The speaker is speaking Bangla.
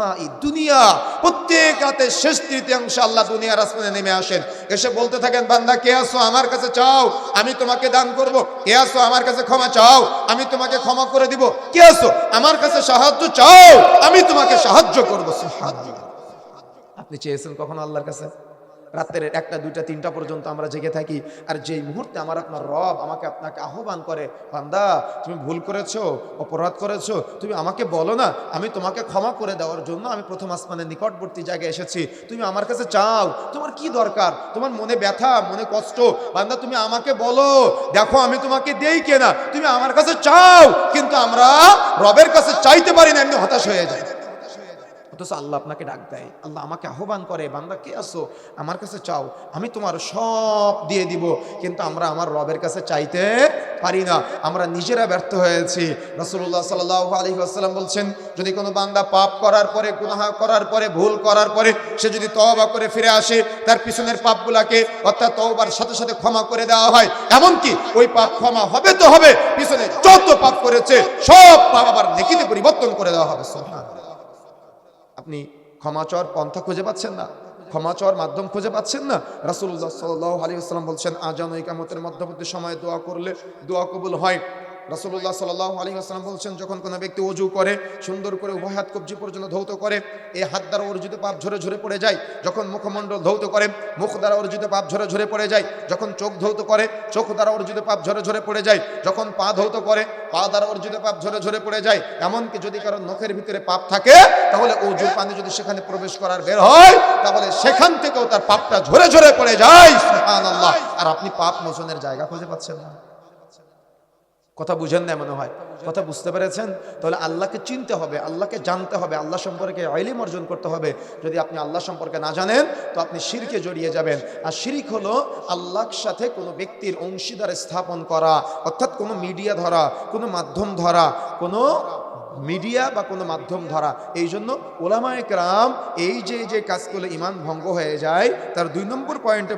দান করব। কে আসো আমার কাছে ক্ষমা চাও। আমি তোমাকে ক্ষমা করে দিব। কে আসো আমার কাছে সাহায্য চাও। আমি তোমাকে সাহায্য করব। সাহায্য আপনি চেয়েছেন কখন আল্লাহর কাছে? রাত্রের একটা, দুইটা, তিনটা পর্যন্ত আমরা জেগে থাকি। আর যেই মুহূর্তে আমার আপনার রব আমাকে আপনাকে আহ্বান করে, বান্দা, তুমি ভুল করেছ, অপরাধ করেছ, তুমি আমাকে বলো না, আমি তোমাকে ক্ষমা করে দেওয়ার জন্য আমি প্রথম আসমানের নিকটবর্তী জায়গায় এসেছি। তুমি আমার কাছে চাও, তোমার কি দরকার? তোমার মনে ব্যথা, মনে কষ্ট? বান্দা, তুমি আমাকে বলো, দেখো আমি তোমাকে দেই কেনা। তুমি আমার কাছে চাও, কিন্তু আমরা রবের কাছে চাইতে পারি না, এমনি হতাশ হয়ে যায় অথচ আল্লাহ আপনাকে ডাক দেয়। আল্লাহ আমাকে আহ্বান করে, বান্দা, কে আসো আমার কাছে চাও, আমি তোমার সব দিয়ে দিব। কিন্তু আমরা আমার রবের কাছে চাইতে পারি না। আমরা নিজেরা ব্যর্থ হয়েছি। রসুল্লাহ সাল্লাহ আলী আসসালাম বলছেন, যদি কোনো বান্দা পাপ করার পরে, গুনাহা করার পরে, ভুল করার পরে, সে যদি তওবা করে ফিরে আসে, তার পিছনের পাপগুলাকে অর্থাৎ তওবার সাথে সাথে ক্ষমা করে দেওয়া হয়। এমনকি ওই পাপ ক্ষমা হবে তো হবে, পিছনে যত পাপ করেছে, সব পাপ আবার নেকিতে পরিবর্তন করে দেওয়া হবে, সুবহানাল্লাহ। আপনি ক্ষমাচর পন্থা খুঁজে পাচ্ছেন না, ক্ষমাচর মাধ্যম খুঁজে পাচ্ছেন না। রাসুল্লাহ সাল্লাহ আলী আসসালাম বলছেন, আজান কামতের মধ্যবর্তী সময়ে দোয়া করলে দোয়া কবুল হয়। রাসুল্লাহ সাল্লাহ আলী আসসালাম বলছেন, যখন কোনো ব্যক্তি অজু করে, সুন্দর করে উভয় হাত কবজি পর্যন্ত ধৌত করে, এই হাত দ্বারা অর্জিত পাপ ঝরে ঝরে পড়ে যায়। যখন মুখমণ্ডল ধৌত করে, মুখ দ্বারা অর্জিত পাপ ঝরে ঝরে পড়ে যায়। যখন চোখ ধৌত করে, চোখ দ্বারা অর্জিত পাপ ঝরে ঝরে পড়ে যায়। যখন পা ধৌত করে, পা দ্বারা অর্জিত পাপ ঝরে ঝরে পড়ে যায়। এমনকি যদি কারও নখের ভিতরে পাপ থাকে, তাহলে অজুর পানি যদি সেখানে প্রবেশ করার বের হয়, তাহলে সেখান থেকেও তার পাপটা ঝরে ঝরে পড়ে যায়। আর আপনি পাপ মোচনের জায়গা খুঁজে পাচ্ছেন না। কথা বুঝেন না মনে হয়। কথা বুঝতে পেরেছেন? তাহলে আল্লাহকে চিনতে হবে, আল্লাহকে জানতে হবে, আল্লাহ সম্পর্কে আইলিম অর্জন করতে হবে। যদি আপনি আল্লাহ সম্পর্কে না জানেন, তো আপনি শিরকে জড়িয়ে যাবেন। আর শিরিক হলো আল্লাহর সাথে কোনো ব্যক্তির অংশীদার স্থাপন করা, অর্থাৎ কোনো মিডিয়া ধরা, কোনো মাধ্যম ধরা, কোনো মিডিয়া বা কোনো মাধ্যম ধরা। এই জন্য ওলামায়ক রাম এই যে যে কাজ করলে ইমান ভঙ্গ হয়ে যায়, তার দুই নম্বর পয়েন্টে